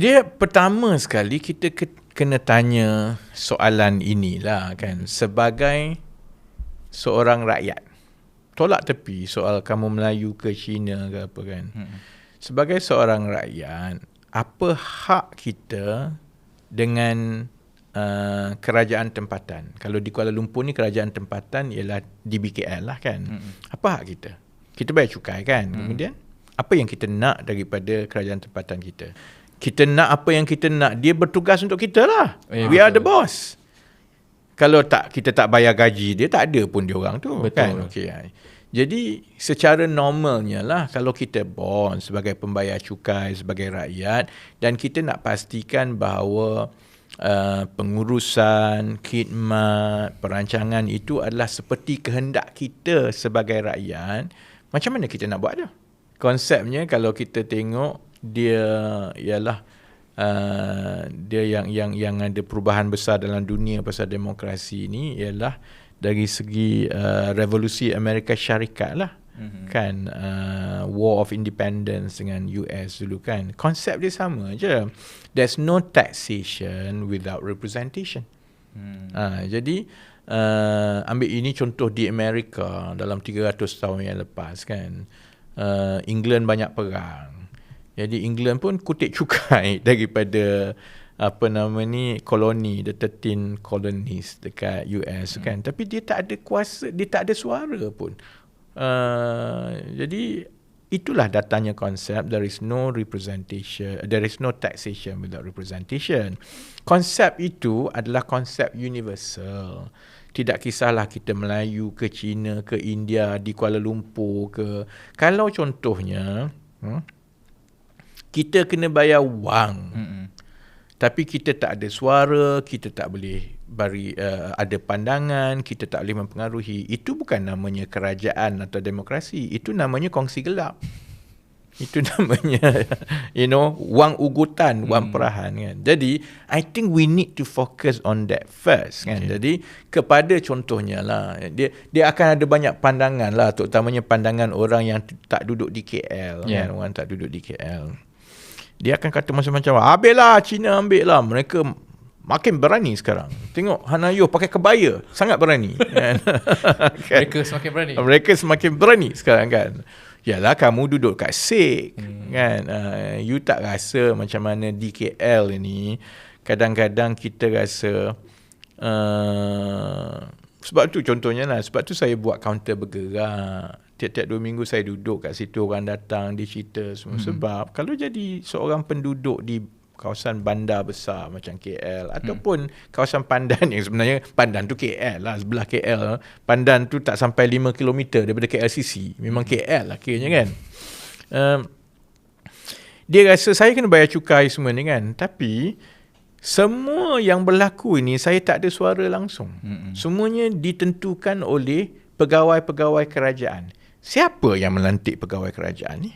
dia pertama sekali kita ke, kena tanya soalan inilah kan sebagai seorang rakyat. Tolak tepi soal kamu Melayu ke Cina ke apa kan. Hmm. Sebagai seorang rakyat, apa hak kita dengan uh, kerajaan tempatan? Kalau di Kuala Lumpur ni kerajaan tempatan ialah di BKL lah kan. Hmm. Apa hak kita? Kita bayar cukai kan. Hmm. Kemudian apa yang kita nak daripada kerajaan tempatan kita? Kita nak apa yang kita nak. Dia bertugas untuk kita lah. Eh, We betul. are the boss kalau tak kita tak bayar gaji dia tak ada pun dia orang tu Betul. kan okey jadi secara normalnya lah kalau kita bond sebagai pembayar cukai sebagai rakyat dan kita nak pastikan bahawa uh, pengurusan khidmat perancangan itu adalah seperti kehendak kita sebagai rakyat macam mana kita nak buat dia konsepnya kalau kita tengok dia ialah Uh, dia yang yang yang ada perubahan besar dalam dunia pasal demokrasi ini ialah dari segi uh, revolusi Amerika Syarikat lah. Mm-hmm. kan uh, war of independence dengan US dulu kan. Konsep dia sama je. There's no taxation without representation. Mm. uh, jadi uh, ambil ini contoh di Amerika dalam 300 tahun yang lepas kan. Uh, England banyak perang jadi England pun kutip cukai daripada apa nama ni koloni the 13 colonies dekat US hmm. kan tapi dia tak ada kuasa dia tak ada suara pun. Uh, jadi itulah datanya konsep there is no representation there is no taxation without representation. Konsep itu adalah konsep universal. Tidak kisahlah kita Melayu ke China ke India di Kuala Lumpur ke kalau contohnya hmm, kita kena bayar wang. Mm-hmm. Tapi kita tak ada suara, kita tak boleh beri uh, ada pandangan, kita tak boleh mempengaruhi. Itu bukan namanya kerajaan atau demokrasi, itu namanya kongsi gelap. Itu namanya you know wang ugutan, wang hmm. perahan kan. Jadi I think we need to focus on that first kan. Okay. Jadi kepada contohnya lah dia dia akan ada banyak pandangan lah terutamanya pandangan orang yang tak duduk di KL yeah. kan, orang tak duduk di KL dia akan kata macam-macam. Ambil lah Cina ambil lah mereka makin berani sekarang. Tengok Hanayo pakai kebaya. Sangat berani. Kan? mereka semakin berani. Mereka semakin berani sekarang kan? Yalah kamu duduk kat SIK hmm. kan? Uh, you tak rasa macam mana di KL ini? Kadang-kadang kita rasa uh, sebab tu contohnya lah. Sebab tu saya buat counter bergerak tiap-tiap dua minggu saya duduk kat situ orang datang dia cerita semua hmm. sebab kalau jadi seorang penduduk di kawasan bandar besar macam KL hmm. ataupun kawasan Pandan yang sebenarnya Pandan tu KL lah sebelah KL Pandan tu tak sampai 5 km daripada KLCC memang hmm. KL lah kiranya kan um, dia rasa saya kena bayar cukai semua ni kan tapi semua yang berlaku ini saya tak ada suara langsung hmm. semuanya ditentukan oleh pegawai-pegawai kerajaan siapa yang melantik pegawai kerajaan ni?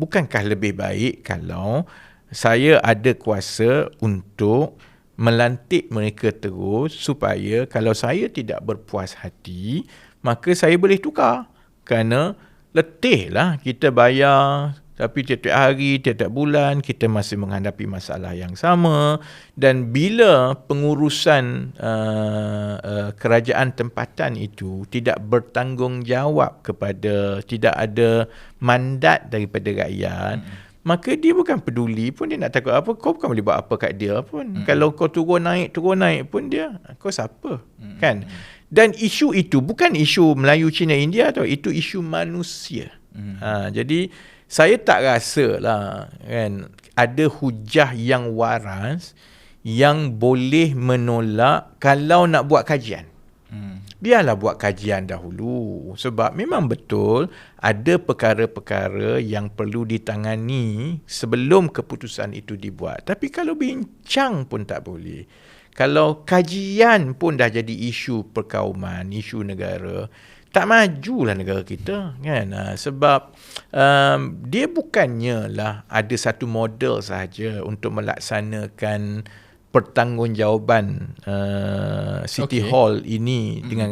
Bukankah lebih baik kalau saya ada kuasa untuk melantik mereka terus supaya kalau saya tidak berpuas hati, maka saya boleh tukar. Kerana letihlah kita bayar tapi tiap-tiap hari, tiap-tiap bulan kita masih menghadapi masalah yang sama dan bila pengurusan uh, uh, kerajaan tempatan itu tidak bertanggungjawab kepada tidak ada mandat daripada rakyat hmm. maka dia bukan peduli pun dia nak takut apa kau bukan boleh buat apa kat dia pun hmm. kalau kau turun naik turun naik pun dia kau siapa hmm. kan dan isu itu bukan isu Melayu Cina India tau itu isu manusia hmm. ha, jadi saya tak rasa lah kan ada hujah yang waras yang boleh menolak kalau nak buat kajian. Hmm. Biarlah buat kajian dahulu sebab memang betul ada perkara-perkara yang perlu ditangani sebelum keputusan itu dibuat. Tapi kalau bincang pun tak boleh. Kalau kajian pun dah jadi isu perkauman, isu negara, tak majulah negara kita kan uh, sebab um, dia bukannya lah ada satu model sahaja untuk melaksanakan pertanggungjawaban uh, city okay. hall ini mm-hmm. dengan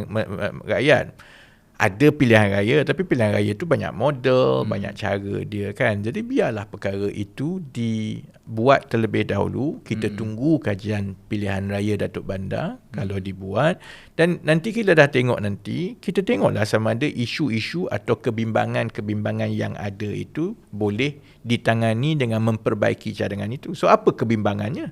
rakyat ada pilihan raya tapi pilihan raya tu banyak model, Hmm. banyak cara dia kan. Jadi biarlah perkara itu dibuat terlebih dahulu. Kita Hmm. tunggu kajian pilihan raya Datuk Bandar kalau dibuat dan nanti kita dah tengok nanti, kita tengoklah sama ada isu-isu atau kebimbangan-kebimbangan yang ada itu boleh ditangani dengan memperbaiki cadangan itu. So apa kebimbangannya?